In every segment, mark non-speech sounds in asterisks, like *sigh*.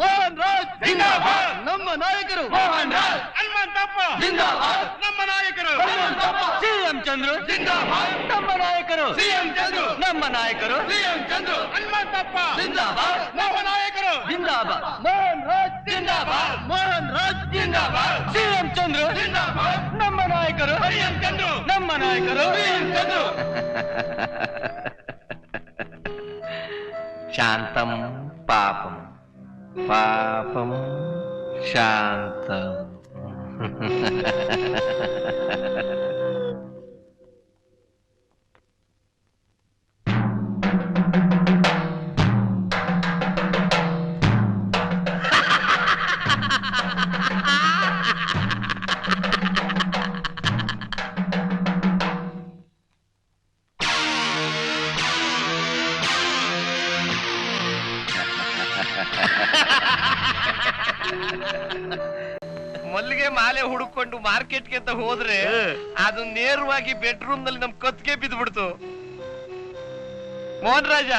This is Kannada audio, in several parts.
ಮೋಹನ್ ರಾಜ್ ಜಿಂದಾಬಾದ್! ನಮ್ಮ ನಾಯಕರು. ಮೋಹನ್ ರಾಜ್! ಹನುಮಂತಪ್ಪ. ಜಿಂದಾಬಾದ್. ನಮ್ಮ ನಾಯಕರು! ಹನುಮಂತಪ್ಪ. ಸಿಎಂ ಚಂದ್ರು. ಜಿಂದಾಬಾದ್! ನಮ್ಮ ನಾಯಕರು. ಸಿಎಂ ಚಂದ್ರು! ನಮ್ಮ ನಾಯಕರು. ಸಿಎಂ ಚಂದ್ರು! ಹನುಮಂತಪ್ಪ! ಜಿಂದಾಬಾದ್! ನಮ್ಮ ನಾಯಕರು! ಜಿಂದಾಬಾದ್! ಮೋಹನ್ ರಾಜ್! ಜಿಂದಾಬಾದ್! ಮೋಹನ್ ರಾಜ್! ಜಿಂದಾಬಾದ್! ಸಿಎಂ ಚಂದ್ರು. ಜಿಂದಾಬಾದ್! ನಮ್ಮ ನಾಯಕರು. ಸಿಎಂ ಚಂದ್ರು! ನಮ್ಮ ನಾಯಕರು. ಸಿಎಂ ಚಂದ್ರು! ಶಾಂತಂ ಪಾಪಂ. पापम शांतम। *laughs* ಮಲ್ಲಿಗೆ ಮಾಲೆ ಹುಡುಕೊಂಡು ಮಾರ್ಕೆಟ್ಗೆ ಅಂತ ಹೋದ್ರೆ ಅದು ನೇರವಾಗಿ ಬೆಡ್ರೂಮ್ನಲ್ಲಿ ನಮ್ ಕತ್ಗೆ ಬಿದ್ಬಿಡ್ತು ಮೋಹನ್ ರಾಜ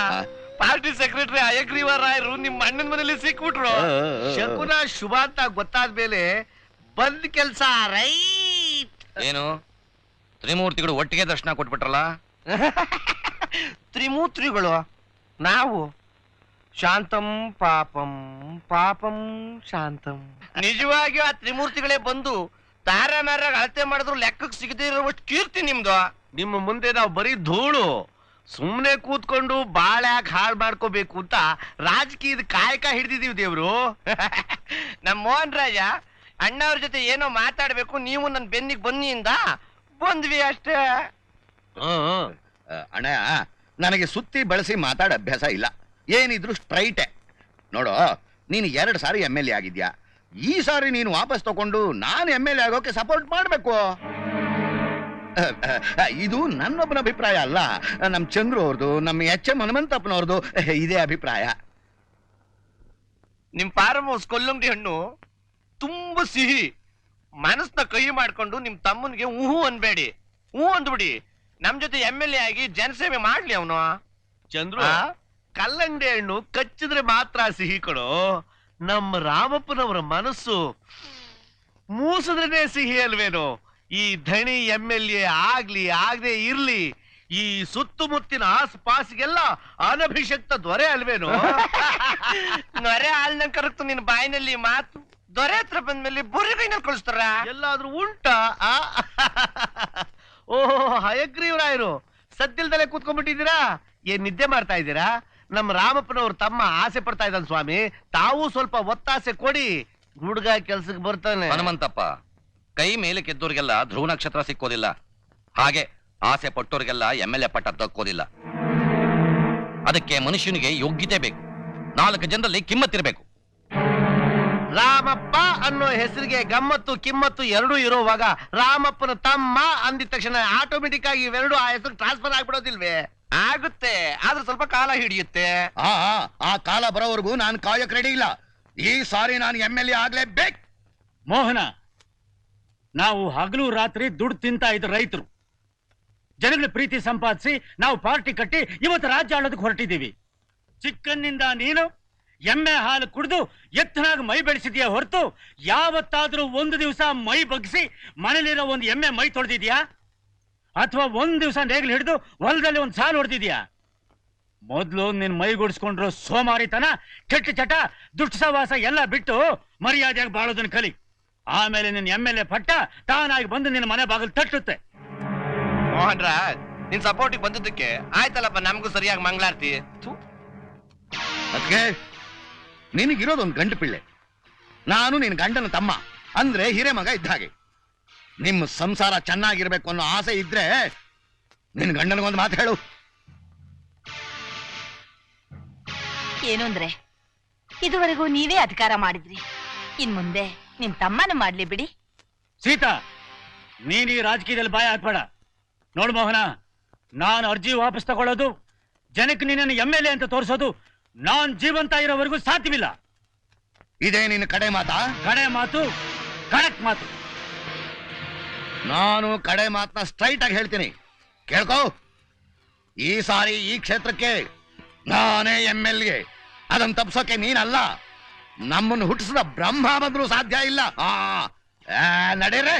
ಪಾರ್ಟಿ ಸೆಕ್ರೆಟರಿ ಅಯಗ್ರೀವ ರಾಯರು ನಿಮ್ ಅಣ್ಣನ ಮನೇಲಿ ಸಿಕ್ಬಿಟ್ರು. ಶಕುನ ಶುಭ ಅಂತ ಗೊತ್ತಾದ್ಮೇಲೆ ಬಂದ್ ಕೆಲ್ಸ ರೈಟ್. ಏನು? ತ್ರಿಮೂರ್ತಿಗಳು ಒಟ್ಟಿಗೆ ದರ್ಶನ ಕೊಟ್ಬಿಟ್ರಲ್ಲ? *laughs* ತ್ರಿಮೂರ್ತಿಗಳು? ನಾವು ಶಾಂತಂ ಪಾಪಂ ಪಾಪಂ ಶಾಂತಂ. ನಿಜವಾಗಿಯೂ ಆ ತ್ರಿಮೂರ್ತಿಗಳೇ ಬಂದು ತಾರ ಮಾರ ಅಳತೆ ಮಾಡಿದ್ರು ಲೆಕ್ಕಕ್ಕೆ ಸಿಗದೇ ಇರುವಷ್ಟು ಕೀರ್ತಿ ನಿಮ್ದು. ನಿಮ್ಮ ಮುಂದೆ ನಾವು ಬರೀ ಧೂಳು ಸುಮ್ಮನೆ ಕೂತ್ಕೊಂಡು ಬಾಳ್ಯಾಕ್ ಹಾಳು ಮಾಡ್ಕೋಬೇಕು ಅಂತ ರಾಜಕೀಯದ ಕಾಯಕ ಹಿಡಿದಿದ್ದೀವಿ ದೇವ್ರು. *laughs* ನಮ್ಮ ಮೋಹನ್ ರಾಜ ಅಣ್ಣವ್ರ ಜೊತೆ ಏನೋ ಮಾತಾಡಬೇಕು ನೀವು ನನ್ನ ಬೆನ್ನಿಗೆ ಬನ್ನಿಯಿಂದ ಬಂದ್ವಿ ಅಷ್ಟೇ. ಅಣ್ಣ ನನಗೆ ಸುತ್ತಿ ಬಳಸಿ ಮಾತಾಡ ಅಭ್ಯಾಸ ಇಲ್ಲ. ಏನಿದ್ರು ಸ್ಟ್ರೈಟೆ ನೋಡು ನೀನು ಎರಡು ಸಾರಿ ಎಂ ಎಲ್ ಎ ಆಗಿದ್ಯಾ? ಈ ಸಾರಿ ನೀನು ವಾಪಸ್ ತಗೊಂಡು ನಾನು ಎಂ ಎಲ್ ಎ ಆಗೋಕೆ ಸಪೋರ್ಟ್ ಮಾಡಬೇಕು. ಇದು ನನ್ನೊಬ್ಬನ ಅಭಿಪ್ರಾಯ ಅಲ್ಲ. ನಮ್ಮ ಚಂದ್ರು ಅವ್ರದ್ದು ನಮ್ಮ ಎಚ್ ಎಂ ಹನುಮಂತಪ್ಪನವ್ರದ್ದು ಇದೇ ಅಭಿಪ್ರಾಯ. ನಿಮ್ ಫಾರ್ಮ್ ಹೌಸ್ ಕೊಲ್ಲಂಗಡಿ ಹಣ್ಣು ತುಂಬಾ ಸಿಹಿ. ಮನಸ್ನ ಕೈ ಮಾಡ್ಕೊಂಡು ನಿಮ್ ತಮ್ಮನಿಗೆ ಊಹು ಅನ್ಬೇಡಿ. ಹೂ ಅಂದ್ಬಿಡಿ. ನಮ್ ಜೊತೆ ಎಂ ಎಲ್ ಎ ಆಗಿ ಜನಸೇವೆ ಮಾಡ್ಲಿ ಅವನು. ಚಂದ್ರು ಕಲ್ಲಂಗಡಿ ಹಣ್ಣು ಕಚ್ಚಿದ್ರೆ ಮಾತ್ರ ಸಿಹಿ ಕೊಡು. ನಮ್ಮ ರಾಮಪ್ಪನವರ ಮನಸ್ಸು ಮೂಸಿದ್ರೆ ಸಿಹಿ ಅಲ್ವೇನು? ಈ ಧಣಿ ಎಂ ಎಲ್ ಎ ಆಗ್ಲಿ ಆಗದೆ ಇರ್ಲಿ ಈ ಸುತ್ತಮುತ್ತಿನ ಆಸ್ಪಾಸಿಗೆಲ್ಲ ಅನಭಿಷಕ್ತ ದೊರೆ ಅಲ್ವೇನು? ನೊರೆ *laughs* ಹಾಲ್ನ ಕರಕ್ತು ನಿನ್ ಬಾಯಿನಲ್ಲಿ ಮಾತು. ದೊರೆ ಹತ್ರ ಬಂದ್ಮೇಲೆ ಬುರಿ ಕೈನಲ್ಲಿ ಕಳಿಸ್ತಾರ? ಎಲ್ಲಾದ್ರೂ ಉಂಟಾ? ಓಹೋ ಹಯಗ್ರೀವರಾಯರು. ಸದ್ದಿಲ್ದಲೆ ಕೂತ್ಕೊಂಡ್ಬಿಟ್ಟಿದ್ದೀರಾ? ಏನ್ ನಿದ್ದೆ ಮಾಡ್ತಾ ಇದ್ದೀರಾ? ನಮ್ಮ ರಾಮಪ್ಪನವ್ರ ತಮ್ಮ ಆಸೆ ಪಡ್ತಾ ಇದ್ದಾನೆ ಸ್ವಾಮಿ. ತಾವು ಸ್ವಲ್ಪ ಒತ್ತಾಸೆ ಕೊಡಿ. ಹುಡುಗ ಕೆಲ್ಸಕ್ಕೆ ಬರ್ತಾನೆ. ಹನುಮಂತಪ್ಪ ಕೈ ಮೇಲೆ ಕೆದ್ದೋರಿಗೆಲ್ಲ ಧ್ರುವ ನಕ್ಷತ್ರ ಸಿಕ್ಕೋದಿಲ್ಲ. ಹಾಗೆ ಆಸೆ ಪಟ್ಟೋರಿಗೆಲ್ಲ ಎಂ ಎಲ್ ಎ ಪಟ್ಟ ದಕ್ಕೋದಿಲ್ಲ ಅದಕ್ಕೆ ಮನುಷ್ಯನಿಗೆ ಯೋಗ್ಯತೆ ಬೇಕು. ನಾಲ್ಕು ಜನರಲ್ಲಿ ಕಿಮ್ಮತ್ತಿರಬೇಕು ರಾಮಪ್ಪ ಅನ್ನೋ ಹೆಸರಿಗೆ ಗಮ್ಮತ್ತು ಕಿಮ್ಮತ್ತು ಎರಡೂ ಇರೋವಾಗ ರಾಮಪ್ಪನ ತಮ್ಮ ಅಂದಿದ ತಕ್ಷಣ ಆಟೋಮೆಟಿಕ್ ಆಗಿ ಇವೆರಡು ಆ ಹೆಸರು ಟ್ರಾನ್ಸ್ಫರ್ ಆಗ್ಬಿಡೋದಿಲ್ವೇ? ಆಗುತ್ತೆ. ಆದ್ರೆ ಸ್ವಲ್ಪ ಕಾಲ ಹಿಡಿಯುತ್ತೆ. ಆ ಆ, ಆ ಕಾಲ ಬರೋವರೆಗೂ ನಾನು ಕಾಯಕ್ ರೆಡಿ ಇಲ್ಲ. ಈ ಸಾರಿ ನಾನು ಎಂ ಎಲ್ ಎ ಆಗ್ಲೇಬೇಕು. ಮೋಹನ ನಾವು ಹಗಲು ರಾತ್ರಿ ದುಡ್ಡು ತಿಂತ ಇದ್ದ ರೈತರು. ಜನಗಳ ಪ್ರೀತಿ ಸಂಪಾದಿಸಿ ನಾವು ಪಾರ್ಟಿ ಕಟ್ಟಿ ಇವತ್ತು ರಾಜ್ಯ ಆಳೋದಕ್ಕೆ ಹೊರಟಿದ್ದೀವಿ. ಚಿಕ್ಕನ್ನಿಂದ ನೀನು ಎಮ್ಮೆ ಹಾಲು ಕುಡಿದು ಎತ್ತನಾಗಿ ಮೈ ಬೆಳೆಸಿದ್ಯಾ ಹೊರತು ಯಾವತ್ತಾದ್ರೂ ಒಂದು ದಿವಸ ಮೈ ಬಗ್ಸಿ ಮನೇಲಿರೋ ಒಂದು ಎಮ್ಮೆ ಮೈ ತೊಳೆದಿದ್ಯಾ? ಅಥವಾ ಒಂದ್ ದಿವಸ ನೇಗ್ಲು ಹಿಡಿದು ಹೊಲದಲ್ಲಿ ಒಂದು ಸಾಲು ಹೊಡೆದಿದ್ಯಾ? ಮೊದ್ಲು ನಿನ್ ಮೈಗೂಡಿಸ್ಕೊಂಡ್ರು ಸೋಮಾರಿತನ ಕೆಟ್ಟ ಚಟ ದುಷ್ಟ ಸವಾಸ ಎಲ್ಲ ಬಿಟ್ಟು ಮರ್ಯಾದೆಯಾಗಿ ಬಾಳೋದನ್ನ ಕಲಿ. ಆಮೇಲೆ ನಿನ್ ಎಂ ಎಲ್ ಎ ಪಟ್ಟ ತಾನಾಗಿ ಬಂದು ನಿನ್ನ ಮನೆ ಬಾಗಿಲು ತಟ್ಟುತ್ತೆ. ಮೋಹನ್ ರಾಜ್ ನಿನ್ ಸಪೋರ್ಟಿಗೆ ಬಂದಿದ್ದಕ್ಕೆ ಆಯ್ತಲ್ಲಪ್ಪ ನಮಗೂ ಸರಿಯಾಗಿ ಮಂಗಳಾರ್ತಿ. ಅದಕ್ಕೆ ನಿನಗಿರೋದೊಂದು ಗಂಡು ಪಿಳ್ಳೆ. ನಾನು ನಿನ್ನ ಗಂಡನ ತಮ್ಮ. ಅಂದ್ರೆ ಹಿರೇಮಗ ಇದ್ದ ಹಾಗೆ. ನಿಮ್ಮ ಸಂಸಾರ ಚೆನ್ನಾಗಿರ್ಬೇಕು ಅನ್ನೋ ಆಸೆ ಇದ್ರೆ ನಿನ್ ಗಂಡನಿಗೊಂದು ಮಾತು ಹೇಳು. ಏನು ಅಂದ್ರೆ? ಇದುವರೆಗೂ ನೀವೇ ಅಧಿಕಾರ ಮಾಡಿದ್ರಿ. ಇನ್ ಮುಂದೆ ನಿಮ್ ತಮ್ಮನ ಮಾಡ್ಲಿ ಬಿಡಿ. ಸೀತಾ ನೀನ್ ಈ ರಾಜಕೀಯದಲ್ಲಿ ಬಾಯ ಹಾಕ್ಬೇಡ. ನೋಡು ಮೋಹನ ನಾನು ಅರ್ಜಿ ವಾಪಸ್ ತಗೊಳ್ಳೋದು ಜನಕ್ಕೆ ನಿನ್ನನ್ನು ಎಂ ಎಲ್ ಎ ಅಂತ ತೋರಿಸೋದು ನಾನ್ ಜೀವಂತ ಇರೋವರೆಗೂ ಸಾಧ್ಯವಿಲ್ಲ. ಇದೇ ನಿನ್ನ ಕಡೆ ಮಾತಾ? ಕಡೆ ಮಾತು ಕರೆಕ್ಟ್ ಮಾತು. ನಾನು ಕಡೆ ಮಾತನ್ನ ಸ್ಟ್ರೈಟ್ ಆಗಿ ಹೇಳ್ತೀನಿ. ಕೇಳ್ಕೋ? ಈ ಸಾರಿ ಈ ಕ್ಷೇತ್ರಕ್ಕೆ ನಾನೇ ಎಂ ಎಲ್ ಎ ಅದನ್ನ ತಪ್ಸೋಕೆ ನೀನಲ್ಲ. ನಮ್ಮನ್ನು ಹುಟ್ಟಿಸಿದ ಬ್ರಹ್ಮ ಬಂದ್ರು ಸಾಧ್ಯ ಇಲ್ಲ. ಆ ನಡೀರೆ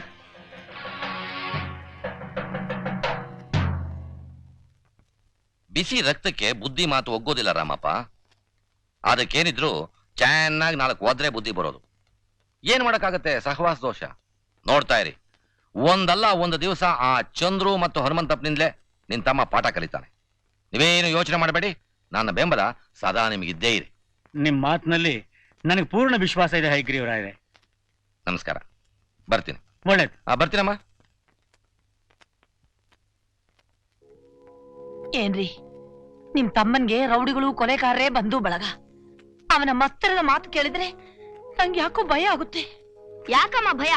ಬಿಸಿ ರಕ್ತಕ್ಕೆ ಬುದ್ಧಿ ಮಾತು ಒಗ್ಗೋದಿಲ್ಲ ರಾಮಪ್ಪ. ಅದಕ್ಕೇನಿದ್ರು ಚೆನ್ನಾಗಿ ನಾಲ್ಕು ಹೋದ್ರೆ ಬುದ್ಧಿ ಬರೋದು. ಏನ್ ಮಾಡಕ್ಕಾಗತ್ತೆ ಸಹವಾಸ ದೋಷ? ನೋಡ್ತಾ ಇರಿ. ಒಂದಲ್ಲ ಒಂದು ದಿವಸ ಆ ಚಂದ್ರು ಮತ್ತು ಹನುಮಂತಪ್ಪನಿಂದಲೇ ನಿನ್ ತಮ್ಮ ಪಾಠ ಕಲಿತಾನೆ. ನೀವೇನು ಯೋಚನೆ ಮಾಡಬೇಡಿ ನನ್ನ ಬೆಂಬಲ ಸದಾ ನಿಮಗಿದ್ದೇ ಇರಿ ನಿಮ್ಮ ಮಾತಿನಲ್ಲಿ ನನಗೆ ಪೂರ್ಣ ವಿಶ್ವಾಸ ಇದೆ ಹೈಗ್ರೀವರಾಯರೇ. ನಮಸ್ಕಾರ. ಬರ್ತೀನಿ. ಒಳ್ಳೇದು. ಆ ಬರ್ತೀನಮ್ಮ. ಏನ್ರಿ ನಿಮ್ ತಮ್ಮನ್ಗೆ ರೌಡಿಗಳು ಕೊಲೆಕಾರರೇ ಬಂದು ಬಳಗ. ಅವನ ಮಸ್ತರದ ಮಾತು ಕೇಳಿದ್ರೆ ನಂಗೆ ಯಾಕೋ ಭಯ ಆಗುತ್ತೆ. ಯಾಕಮ್ಮ ಭಯ?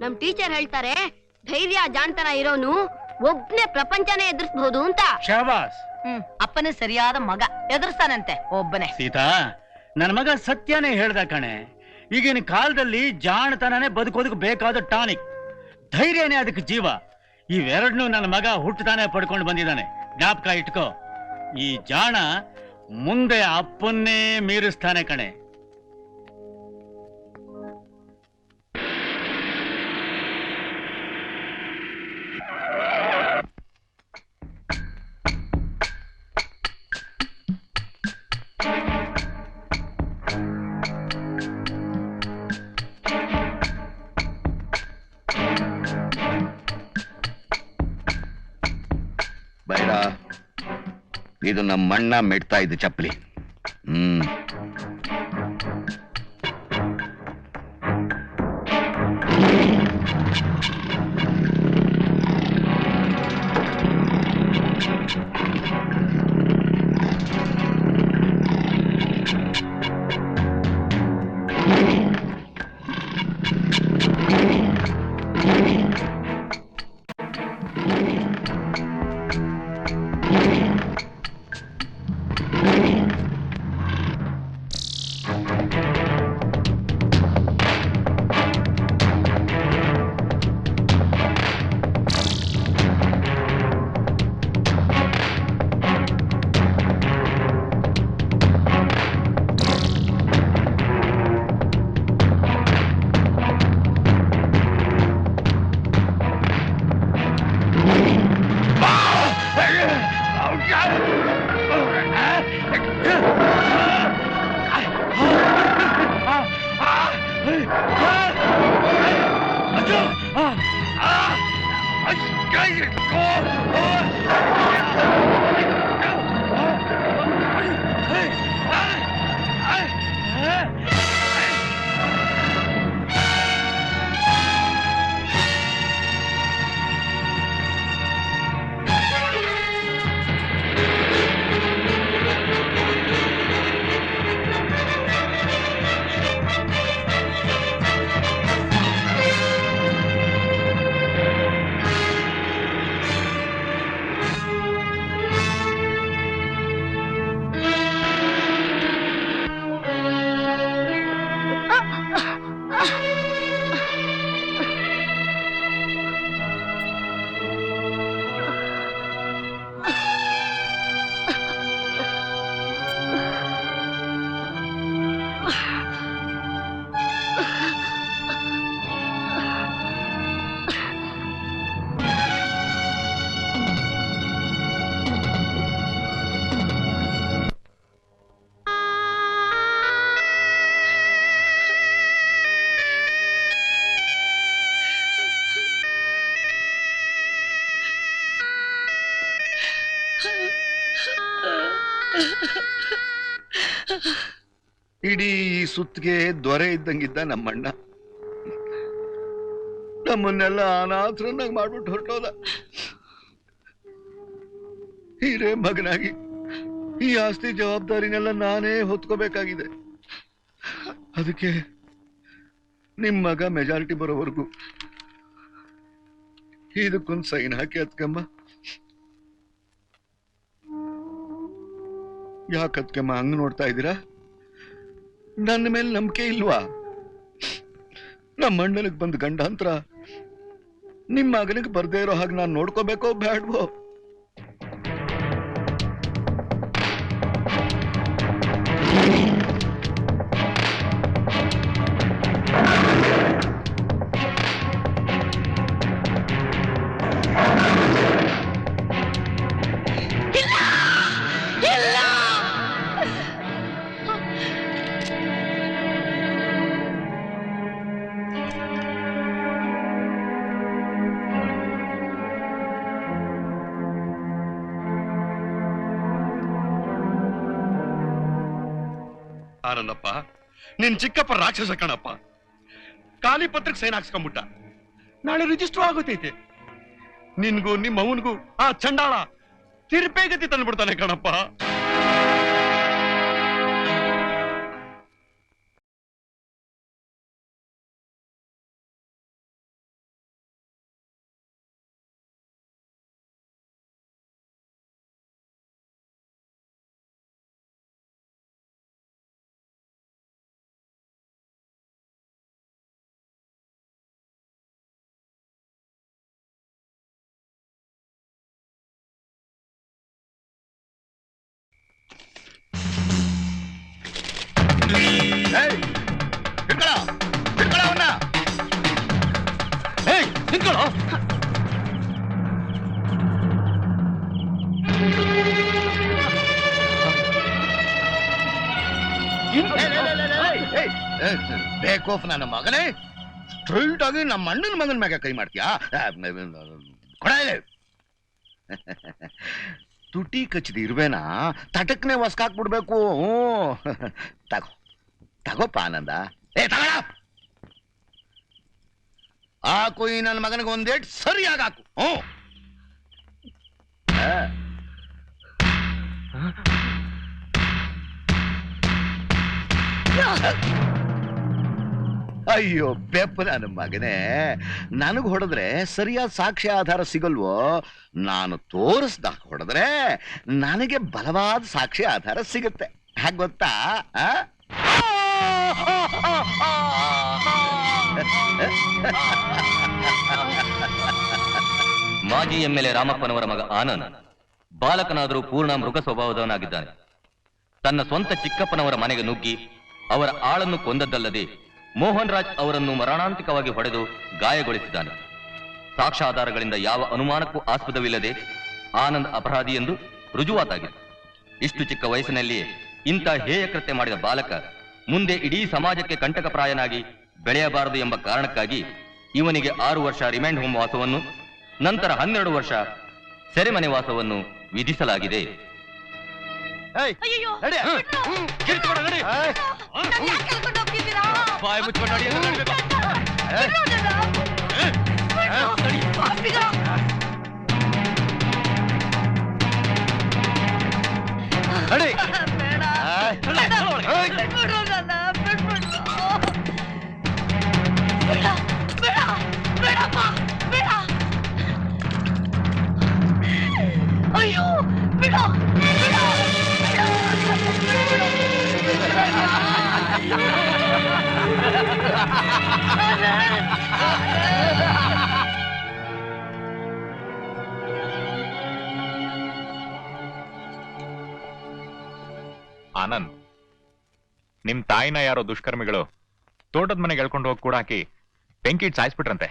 ನಮ್ ಟೀಚರ್ ಹೇಳ್ತಾರೆ ಧೈರ್ಯ ಜಾಣ್ತನ ಇರೋನು ಒಬ್ನೇ ಪ್ರಪಂಚನೇ ಎದುರಿಸಬಹುದು ಅಂತ. ಶಹಬಾಸ್ ಹ್ಮ್ ಅಪ್ಪನೇ ಸರಿಯಾದ ಮಗ ಎದುರಿಸ್ತಾನಂತೆ ಒಬ್ಬನೇ. ಸೀತಾ ನನ್ನ ಮಗ ಸತ್ಯನೇ ಹೇಳ್ದ ಕಣೆ ಈಗಿನ ಕಾಲದಲ್ಲಿ ಜಾಣತನನೇ ಬದುಕೋದಕ್ಕೆ ಬೇಕಾದ ಟಾನಿಕ್. ಧೈರ್ಯನೇ ಅದಕ್ಕೆ ಜೀವ. ಇವೆರಡನ್ನೂ ನನ್ನ ಮಗ ಹುಟ್ಟುತ್ತಾನೆ ಪಡ್ಕೊಂಡು ಬಂದಿದ್ದಾನೆ. ಜ್ಞಾಪಕ ಇಟ್ಕೋ ಈ ಜಾಣ ಮುಂದೆ ಅಪ್ಪನ್ನೇ ಮೀರಿಸ್ತಾನೆ ಕಣೆ. ಇದು ನಮ್ಮ ಮಣ್ಣ ಮೆಟ್ತಾ ಇದ್ದ ಚಪ್ಪಲಿ. ಹ್ಮ್. 哎呀，ಇಡೀ ಈ ಸುತ್ತಿಗೆ ದೊರೆ ಇದ್ದಂಗಿದ್ದ ನಮ್ಮಣ್ಣ. ನಮ್ಮನ್ನೆಲ್ಲ ಅನಾಥರನ್ನಾಗಿ ಮಾಡ್ಬಿಟ್ಟು ಹೊರಟೋದ. ಹೀರೇ ಮಗನಾಗಿ ಈ ಆಸ್ತಿ ಜವಾಬ್ದಾರಿನೆಲ್ಲ ನಾನೇ ಹೊತ್ಕೋಬೇಕಾಗಿದೆ. ಅದಕ್ಕೆ ನಿಮ್ ಮಗ ಮೆಜಾರಿಟಿ ಬರೋವರೆಗೂ ಇದಕ್ಕೊಂದು ಸೈನ್ ಹಾಕಿ ಅತ್ಕಮ್ಮ. ಯಾಕೆ ಅತ್ಕಮ್ಮ ಹಂಗ್ ನೋಡ್ತಾ ಇದ್ದೀರಾ? ನನ್ನ ಮೇಲೆ ನಂಬಿಕೆ ಇಲ್ವಾ? ನಮ್ಮ ಅಣ್ಣನಿಗೆ ಬಂದ ಹಂತ್ರ ನಿಮ್ಮ ಮಗನಿಗೆ ಬರ್ದೇ ಇರೋ ಹಾಗೆ ನಾನು ನೋಡ್ಕೋಬೇಕೋ ಬೇಡವೋ ಆನಂದಪ್ಪ, ನಿನ್ ಚಿಕ್ಕಪ್ಪ ರಾಕ್ಷಸ ಕಣಪ್ಪ. ಖಾಲಿ ಪತ್ರಕ್ಕೆ ಸೈನ್ ಹಾಕ್ಸ್ಕೊಂಬಿಟ್ಟ ನಾಳೆ ರಿಜಿಸ್ಟರ್ ಆಗುತ್ತೈತೆ ನಿನ್ಗೂ ನಿಮ್ಮ ಅವನಿಗೂ ಆ ಚಂಡಾಳ ತಿರ್ಪೇಗತಿ ತಂದ್ಬಿಡ್ತಾನೆ ಕಣಪ್ಪ. ನಿಂತ್ಕೊಳ್ಳೋ ಬೇಕೋಫ್ ನನ್ನ ಮಗನೇ ಸ್ಟ್ರೈಟ್ ಆಗಿ ನಮ್ಮ ಅಣ್ಣನ ಮಗನ ಮ್ಯಾಗ ಕೈ ಮಾಡ್ತೀಯಾ ಕೊಡ. ತುಟಿ ಕಚ್ಚಿದ ಇರುವೆನಾ ತಟಕ್ನೆ ಹೊಸ್ಕಾಕ್ಬಿಡ್ಬೇಕು ಹ್ಞೂ ತಗೋ ತಗೋಪ್ಪ ಆನಂದ ಏ ತಗೋಣ ಹಾಕು ಈ ನನ್ನ ಮಗನಿಗೆ ಒಂದೇಟ್ ಸರಿಯಾಗಿ ಹಾಕು ಹ್ಞೂ. ಅಯ್ಯೋ ಬೆಪ್ಪ ನನ್ನ ಮಗನೇ. ನನಗ್ ಹೊಡೆದ್ರೆ ಸರಿಯಾದ ಸಾಕ್ಷಿ ಆಧಾರ ಸಿಗಲ್ವೋ? ನಾನು ತೋರಿಸ್ದ ಹೊಡೆದ್ರೆ ನನಗೆ ಬಲವಾದ ಸಾಕ್ಷಿ ಆಧಾರ ಸಿಗುತ್ತೆ. ಹಾಗೆ ಗೊತ್ತಾ? *laughs* ಮಾಜಿ ಎಂಎಲ್ಎ ರಾಮಪ್ಪನವರ ಮಗ ಆನಂದ್ ಬಾಲಕನಾದರೂ ಪೂರ್ಣ ಮೃಗ ಸ್ವಭಾವದವನಾಗಿದ್ದಾನೆ. ತನ್ನ ಸ್ವಂತ ಚಿಕ್ಕಪ್ಪನವರ ಮನೆಗೆ ನುಗ್ಗಿ ಅವರ ಆಳನ್ನು ಕೊಂದದ್ದಲ್ಲದೆ ಮೋಹನ್ ರಾಜ್ ಅವರನ್ನು ಮರಣಾಂತಿಕವಾಗಿ ಹೊಡೆದು ಗಾಯಗೊಳಿಸಿದ್ದಾನೆ. ಸಾಕ್ಷ್ಯಾಧಾರಗಳಿಂದ ಯಾವ ಅನುಮಾನಕ್ಕೂ ಆಸ್ಪದವಿಲ್ಲದೆ ಆನಂದ್ ಅಪರಾಧಿ ಎಂದು ರುಜುವಾತಾಗಿದೆ. ಇಷ್ಟು ಚಿಕ್ಕ ವಯಸ್ಸಿನಲ್ಲಿಯೇ ಇಂಥ ಹೇಯ ಕೃತ್ಯ ಮಾಡಿದ ಬಾಲಕ ಮುಂದೆ ಇಡೀ ಸಮಾಜಕ್ಕೆ ಕಂಟಕಪ್ರಾಯನಾಗಿ ಬೆಳೆಯಬಾರದು ಎಂಬ ಕಾರಣಕ್ಕಾಗಿ ಇವನಿಗೆ ಆರು ವರ್ಷ ರಿಮ್ಯಾಂಡ್ ಹೋಮ್ ವಾಸವನ್ನು ನಂತರ ಹನ್ನೆರಡು ವರ್ಷ ಸೆರೆಮನೆ ವಾಸವನ್ನು ವಿಧಿಸಲಾಗಿದೆ. ಅಯ್ಯೋ ನಡಿ. ಆನಂದ್ ನಿಮ್ ತಾಯಿನ ಯಾರೋ ದುಷ್ಕರ್ಮಿಗಳು ತೋಟದ ಮನೆಗೆ ಎಳ್ಕೊಂಡು ಹೋಗಿ ಕೂಡ ಹಾಕಿ ಬೆಂಕಿ ಇಟ್ಟು ಸಾಯಿಸ್ಬಿಟ್ರಂತೆ